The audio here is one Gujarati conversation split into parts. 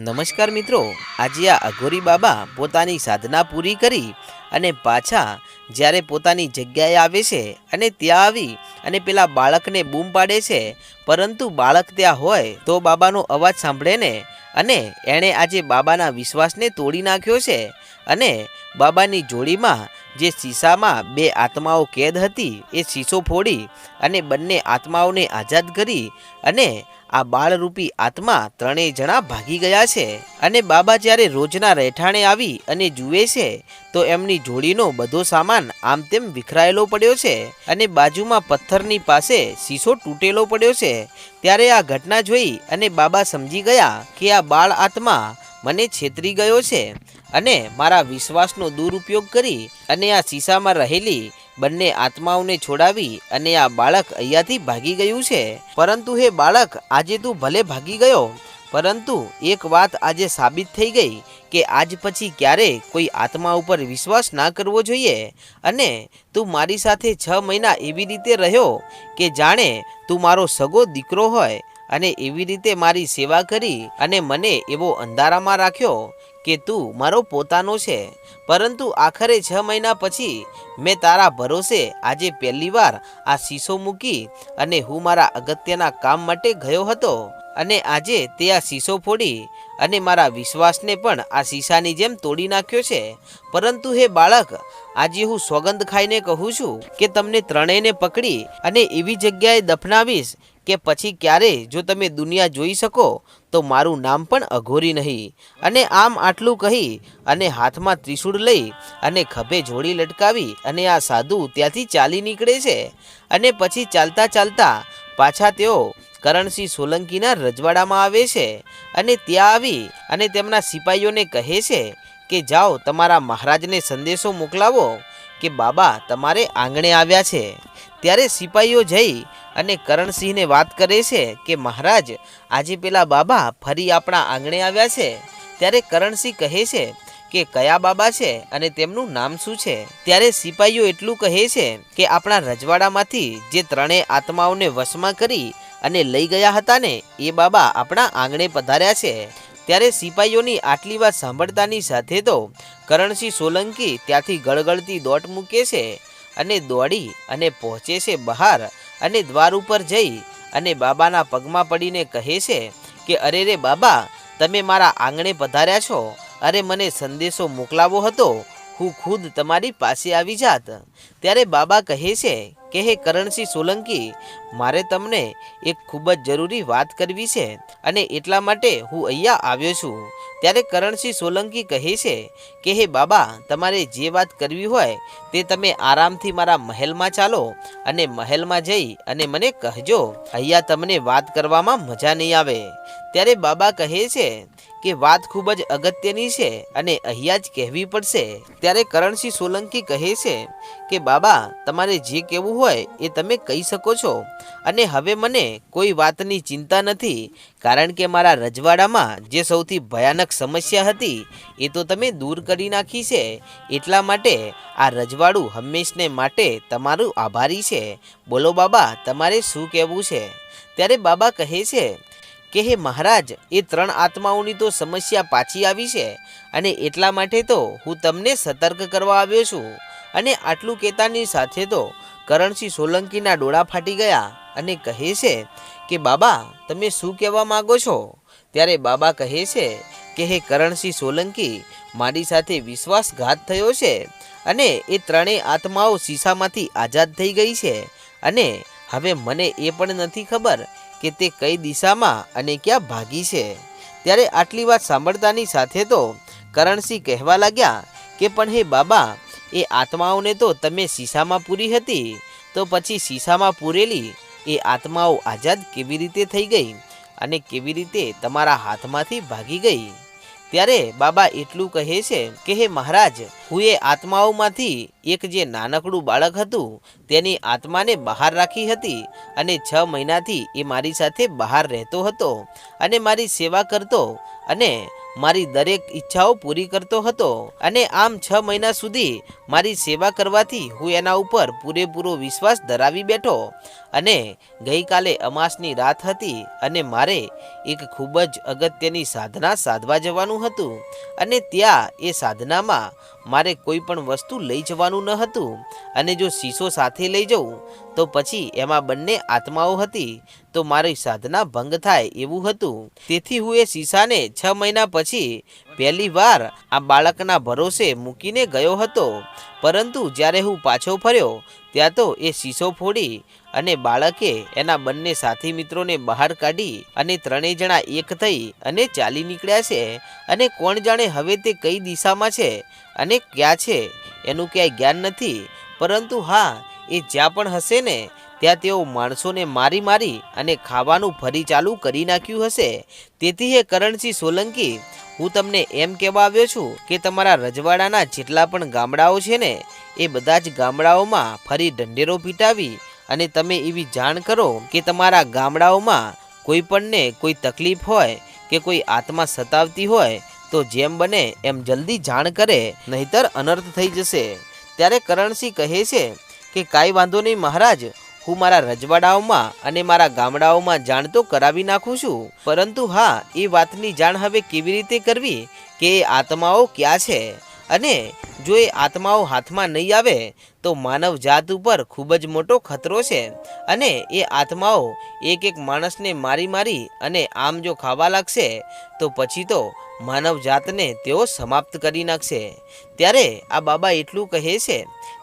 નમસ્કાર મિત્રો. આજે આ અઘોરી બાબા પોતાની સાધના પૂરી કરી અને પાછા જ્યારે પોતાની જગ્યાએ આવે છે અને ત્યાં આવી અને પેલા બાળકને બૂમ પાડે છે, પરંતુ બાળક ત્યાં હોય તો બાબાનો અવાજ સાંભળે ને અને એણે આજે બાબાના વિશ્વાસને તોડી નાખ્યો છે અને બાબાની જોડીમાં જે શીશામાં બે આત્માઓ કેદ હતી એ શીશો ફોડી અને બંને આત્માઓને આઝાદ કરી અને આ બાળરૂપી આત્મા ત્રણેય જણા ભાગી ગયા છે અને બાબા જ્યારે રોજના રહેઠાણે આવી અને જુએ છે, તો એમની જોડીનો બધો સામાન આમ તેમ વિખરાયેલો પડ્યો છે અને બાજુમાં પથ્થરની પાસે શીશો તૂટેલો પડ્યો છે. ત્યારે આ ઘટના જોઈ અને બાબા સમજી ગયા કે આ બાળ આત્મા મને છેતરી ગયો છે અને મારા વિશ્વાસનો દુરુપયોગ કરી અને આ શીશામાં રહેલી બંને આત્માઓને છોડાવી અને આ બાળક અહીંયાથી ભાગી ગયું છે. પરંતુ હે બાળક, આજે તું ભલે ભાગી ગયો, પરંતુ એક વાત આજે સાબિત થઈ ગઈ કે આજ પછી ક્યારે કોઈ આત્મા ઉપર વિશ્વાસ ના કરવો જોઈએ અને તું મારી સાથે છ મહિના એવી રીતે રહ્યો કે જાણે તું મારો સગો દીકરો હોય અને એવી રીતે મારી સેવા કરી અને મને એવો અંધારામાં રાખ્યો કે તું મારો પોતાનો છે. પરંતુ આખરે છ મહિના પછી મેં તારા ભરોસે આજે પહેલીવાર આ શીશો મૂકી અને હું મારા અગત્યના કામ માટે ગયો હતો. અને આજે તે આ શીશો ફોડી અને મારા વિશ્વાસને પણ આ શીશાની જેમ તોડી નાખ્યો છે. પરંતુ હે બાળક, આજે હું સોગંદ ખાઈને કહું છું કે તમને ત્રણેયને પકડી અને એવી જગ્યાએ દફનાવીશ કે પછી ક્યારે જો તમે દુનિયા જોઈ શકો, તો મારું નામ પણ અઘોરી નહીં. અને આમ આટલું કહી અને હાથમાં ત્રિશૂળ લઈ અને ખભે જોડી લટકાવી અને આ સાધુ ત્યાંથી ચાલી નીકળે છે. અને પછી ચાલતા ચાલતા પાછા તેઓ કરણસિંહ સોલંકીના રજવાડામાં આવે છે અને ત્યાં આવી અને તેમના સિપાહીઓને કહે છે કે, જાઓ, તમારા મહારાજને સંદેશો મોકલાવો કે બાબા તમારે આંગણે આવ્યા છે. ત્યારે સિપાહીઓ જઈ અને કરણસિંહને વાત કરે છે કે, મહારાજ, આજે પેલા બાબા ફરી આપણા આંગણે આવ્યા છે. ત્યારે કરણસિંહ કહે છે કે, કયા બાબા છે અને તેમનું નામ શું છે? ત્યારે સિપાહીઓ એટલું કહે છે કે, આપણા રજવાડામાંથી જે ત્રણેય આત્માઓને વશમાં કરી અને લઈ ગયા હતા ને, એ બાબા આપણા આંગણે પધાર્યા છે. ત્યારે સિપાહીઓની આટલી વાત સાંભળતાની સાથે તો કરણસિંહ સોલંકી ત્યાંથી ગળગળતી દોટ મૂકે છે અને દોડી અને પહોંચે છે બહાર અને દ્વાર ઉપર જઈ અને બાબાના પગમાં પડીને કહે છે કે, અરે રે બાબા, તમે મારા આંગણે પધાર્યા છો. અરે મને સંદેશો મોકલાવો હતો. હું ખુદ તમારી પાસે આવી જાત. ત્યારે બાબા કહે છે કે હે કરણસિંહ સોલંકી, મારે તમને એક ખૂબ જ જરૂરી વાત કરવી છે અને એટલા માટે હું અહીંયા આવ્યો છું. ત્યારે કરણસિંહ સોલંકી કહે છે કે, હે બાબા, તમારે જે વાત કરવી હોય તે તમે આરામથી મારા મહેલમાં ચાલો અને મહેલમાં જઈ અને મને કહેજો, અહીંયા તમને વાત કરવામાં મજા નહીં આવે. ત્યારે બાબા કહે છે કે વાત ખૂબ જ અગત્યની છે અને અહીંયા જ કહેવી પડશે. ત્યારે કરણસિંહ સોલંકી કહે છે કે, બાબા, તમારે જે કહેવું હોય એ તમે કહી શકો છો. અને હવે મને કોઈ વાતની ચિંતા નથી, કારણ કે મારા રજવાડામાં જે સૌથી ભયાનક સમસ્યા હતી એ તો તમે દૂર કરી નાખી છે. એટલા માટે આ રજવાડું હંમેશને માટે તમારું આભારી છે. બોલો બાબા, તમારે શું કહેવું છે? ત્યારે બાબા કહે છે કે હે મહારાજ, એ ત્રણ આત્માઓની તો સમસ્યા પાછી આવી છે અને એટલા માટે તો હું તમને સતર્ક કરવા આવ્યો છું. અને આટલું કહેતાની સાથે તો કરણસિંહ સોલંકીના ડોળા ફાટી ગયા અને કહે છે કે, બાબા, તમે શું કહેવા માગો છો? ત્યારે બાબા કહે છે કે, હે કરણસિંહ સોલંકી, મારી સાથે વિશ્વાસઘાત થયો છે અને એ ત્રણેય આત્માઓ શીશામાંથી આઝાદ થઈ ગઈ છે અને હવે મને એ પણ નથી ખબર કે તે કઈ દિશામાં અને ક્યાં ભાગી છે? ત્યારે આટલી વાત સાંભળતાની સાથે તો કરણસિંહ કહેવા લાગ્યા કે, પણ હે બાબા, એ આત્માઓને તો તમે શીશામાં પૂરી હતી, તો પછી શીશામાં પૂરેલી એ આત્માઓ આઝાદ કેવી રીતે થઈ ગઈ અને કેવી રીતે તમારા હાથમાંથી ભાગી ગઈ? ત્યારે બાબા એટલું કહે છે કે, હે મહારાજ, હું એ આત્માઓમાંથી એક જે નાનકડું બાળક હતું, તેની આત્માને બહાર રાખી હતી અને છ મહિનાથી એ મારી સાથે બહાર રહેતો હતો અને મારી સેવા કરતો અને મારી દરેક ઈચ્છાઓ પૂરી કરતો હતો અને આમ છ મહિના સુધી મારી સેવા કરવાથી હું એના ઉપર પૂરેપૂરો વિશ્વાસ ધરાવી બેઠો અને ગઈકાલે અમાસની રાત હતી અને મારે એક ખૂબ જ અગત્યની સાધના સાધવા જવાનું હતું અને ત્યાં એ સાધનામાં મારે કોઈ પણ વસ્તુ લઈ જવાનું ન હતું અને જો શીશો સાથે લઈ જઉં, તો પછી એમાં બંને આત્માઓ હતી, તો મારી સાધના ભંગ થાય એવું હતું. તેથી હું એ શીશાને છ મહિના પછી પહેલી વાર આ બાળકના ભરોસે મૂકીને ગયો હતો. પરંતુ જ્યારે હું પાછો ફર્યો, ત્યાં તો એ શીશો ફોડી અને બાળકે એના બંને સાથી મિત્રોને બહાર કાઢી અને ત્રણેય જણા એક થઈ અને ચાલી નીકળ્યા છે. અને કોણ જાણે હવે તે કઈ દિશામાં છે અને ક્યાં છે, એનું ક્યાંય જ્ઞાન નથી. પરંતુ હા, એ જ્યાં પણ હશે ને ત્યાં તેઓ માણસોને મારી મારી અને ખાવાનું ફરી ચાલુ કરી નાખ્યું હશે. તેથી હે કરણસિંહ સોલંકી, હું તમને એમ કહેવા આવ્યો છું કે તમારા રજવાડાના જેટલા પણ ગામડાઓ છે ને, એ બધા જ ગામડાઓમાં ફરી ઢંઢેરો પીટાવી અને તમે એવી જાણ કરો કે તમારા ગામડાઓમાં કોઈ પણને કોઈ તકલીફ હોય કે કોઈ આત્મા સતાવતી હોય, તો જેમ બને એમ જલ્દી જાણ કરે, નહીતર અનર્થ થઈ જશે. ત્યારે કરણસિંહ કહે છે કે કાંઈ વાંધો નહીં મહારાજ હું મારા રજવાડાઓમાં અને મારા ગામડાઓમાં જાણ તો કરાવી નાખું છું. પરંતુ હા, એ વાતની જાણ હવે કેવી રીતે કરવી? કે આત્માઓ ક્યાં છે? અને જો એ આત્માઓ હાથમાં નહીં આવે, તો માનવ જાત ઉપર ખૂબ જ મોટો ખતરો છે. અને એ આત્માઓ એક એક માણસને મારી મારી અને આમ જો ખાવા લાગશે, તો પછી તો માનવ જાતને તેઓ સમાપ્ત કરી નાખશે. ત્યારે આ બાબા એટલું કહે છે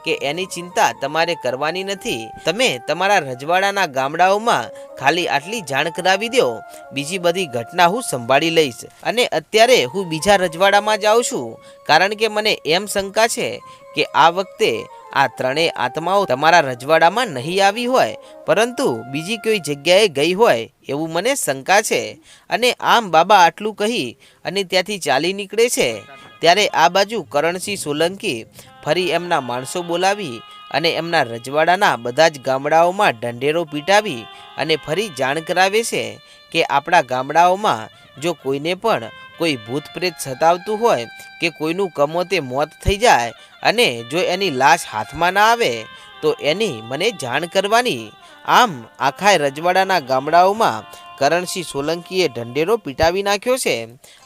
કે એની ચિંતા તમારે કરવાની નથી. તમે તમારા રજવાડાના ગામડાઓમાં ખાલી આટલી જાણ કરાવી દો, બીજી બધી ઘટના હું સંભાળી લઈશ. અને અત્યારે હું બીજા રજવાડામાં જાઉં છું, કારણ કે મને એમ શંકા છે કે આ વખતે આ ત્રણેય આત્માઓ તમારા રજવાડામાં નહીં આવી હોય, પરંતુ બીજી કોઈ જગ્યાએ ગઈ હોય એવું મને શંકા છે. અને આમ બાબા આટલું કહી અને ત્યાંથી ચાલી નીકળે છે. ત્યારે આ બાજુ કરણસિંહ સોલંકી ફરી એમના માણસો બોલાવી અને એમના રજવાડાના બધા જ ગામડાઓમાં ઢંઢેરો પીટાવી અને ફરી જાણ કરાવે છે કે આપણા ગામડાઓમાં જો કોઈને પણ કોઈ ભૂત પ્રેત સતાવતું હોય કે કોઈનું કમોતે મોત થઈ જાય અને જો એની લાશ હાથમાં ના આવે, તો એની મને જાણ કરવાની. આમ આખા રજવાડાના ગામડાઓમાં કરણસિંહ સોલંકીએ ઢંઢેરો પીટાવી નાખ્યો છે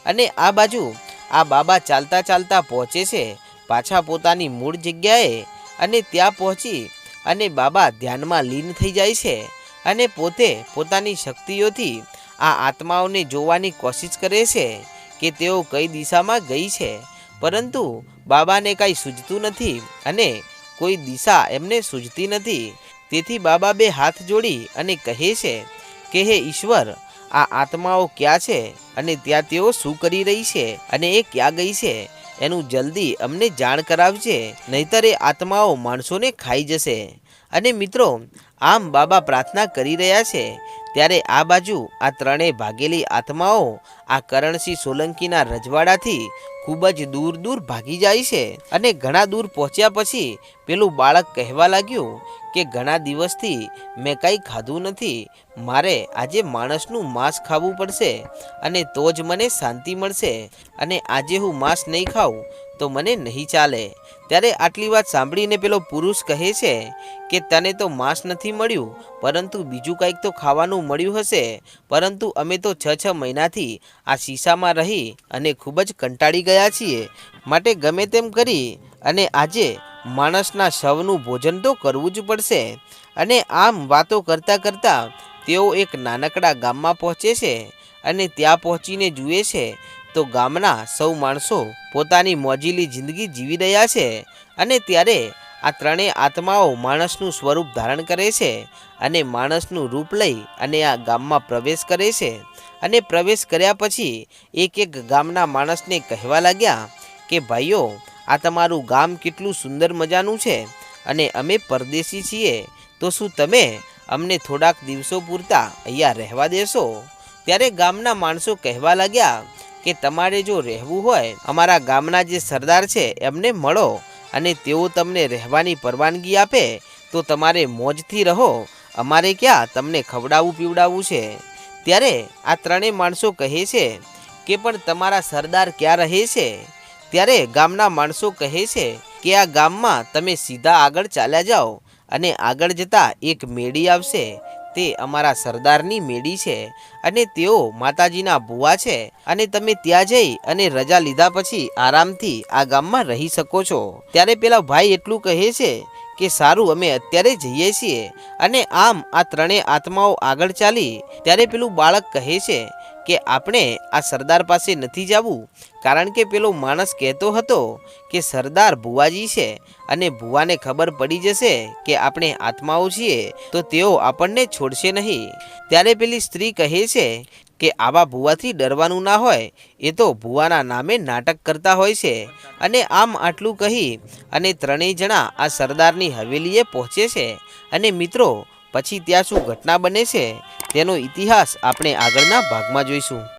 અને આ બાજુ આ બાબા ચાલતા ચાલતા પહોંચે છે. પાછા પોતાની મૂળ જગ્યાએ અને ત્યાં પહોંચી અને બાબા ધ્યાનમાં લીન થઈ જાય છે અને પોતે પોતાની શક્તિઓથી આ આત્માઓને જોવાની કોશિશ કરે છે. કે તેઓ કઈ દિશામાં ગઈ છે. પરંતુ બાબાને કાંઈ સૂઝતું નથી અને કોઈ દિશા એમને સૂઝતી નથી. તેથી બાબા બે હાથ જોડી અને કહે છે કે, હે ઈશ્વર, આ આત્માઓ ક્યાં છે અને ત્યાં તેઓ શું કરી રહી છે અને એ ક્યાં ગઈ છે? એનું જલ્દી અમને જાણ કરાવજે, નહીતર એ આત્માઓ માણસોને ખાઈ જશે. અને મિત્રો, આમ બાબા પ્રાર્થના કરી રહ્યા છે. ત્યારે આ બાજુ આ ત્રણેય ભાગેલી આત્માઓ આ કરણસિંહ સોલંકીના રજવાડાથી ખૂબ જ દૂર દૂર ભાગી જાય છે અને ઘણા દૂર પહોંચ્યા પછી પેલું બાળક કહેવા લાગ્યું કે ઘણા દિવસથી મેં કાંઈ ખાધું નથી, મારે આજે માણસનું માંસ ખાવું પડશે અને તો જ મને શાંતિ મળશે અને આજે હું માંસ નહીં ખાઉં તો મને નહીં ચાલે. ત્યારે આટલી વાત સાંભળીને પેલો પુરુષ કહે છે કે, તને તો માંસ નથી મળ્યું, પરંતુ બીજું કંઈક તો ખાવાનું મળ્યું હશે, પરંતુ અમે તો છ છ મહિનાથી આ શીશામાં રહી અને ખૂબ જ કંટાળી ગયા છીએ. માટે ગમે તેમ કરી અને આજે માણસના શવનું ભોજન તો કરવું જ પડશે. અને આમ વાતો કરતાં કરતાં તેઓ એક નાનકડા ગામમાં પહોંચે છે અને ત્યાં પહોંચીને જુએ છે તો ગામના સૌ માણસો પોતાની મોજીલી જિંદગી જીવી રહ્યા છે. અને ત્યારે આ ત્રણેય આત્માઓ માણસનું સ્વરૂપ ધારણ કરે છે અને માણસનું રૂપ લઈ અને આ ગામમાં પ્રવેશ કરે છે. અને પ્રવેશ કર્યા પછી એક એક ગામના માણસને કહેવા લાગ્યા કે, ભાઈઓ, આ તમારું ગામ કેટલું સુંદર મજાનું છે અને અમે પરદેશી છીએ. તો શું તમે અમને થોડાક દિવસો પૂરતા અહીંયા રહેવા દેશો? ત્યારે ગામના માણસો કહેવા લાગ્યા કે, તમારે જો રહેવું હોય, અમારા ગામના જે સરદાર છે એમને મળો અને તેઓ તમને રહેવાની પરવાનગી આપે, તો તમારે મોજથી રહો. અમારે ક્યાં તમને ખવડાવવું પીવડાવવું છે? ત્યારે આ ત્રણેય માણસો કહે છે કે, પણ તમારા સરદાર ક્યાં રહે છે? ત્યારે ગામના માણસો કહે છે કે, આ ગામમાં તમે સીધા આગળ ચાલ્યા જાઓ અને આગળ જતાં એક મેળી આવશે. તે અમારા સરદારની મેળી છે અને તેઓ માતાજીના ભુવા છે અને તમે ત્યાં જઈ અને રજા લીધા પછી આરામથી આ ગામમાં રહી શકો છો. ત્યારે પેલા ભાઈ એટલું કહે છે કે સારું, અમે અત્યારે જઈએ છીએ અને આમ આ ત્રણેય આત્માઓ આગળ ચાલી. ત્યારે પેલું બાળક કહે છે કે આપણે આ સરદાર પાસે નથી જવું? કારણ કે પેલો માણસ કહેતો હતો કે સરદાર ભુવાજી છે અને ભુવાને ખબર પડી જશે કે આપણે આત્માઓ છીએ, તો તેઓ આપણને છોડશે નહીં. ત્યારે પેલી સ્ત્રી કહે છે કે આવા ભુવાથી ડરવાનું ના હોય, એ તો ભુવાના નામે નાટક કરતા હોય છે. અને આમ આટલું કહી અને ત્રણેય જણા આ સરદારની હવેલીએ પહોંચે છે. અને મિત્રો પછી ત્યાં શું ઘટના બને છે તેનો ઇતિહાસ આપણે આગળના ભાગમાં જોઈશું.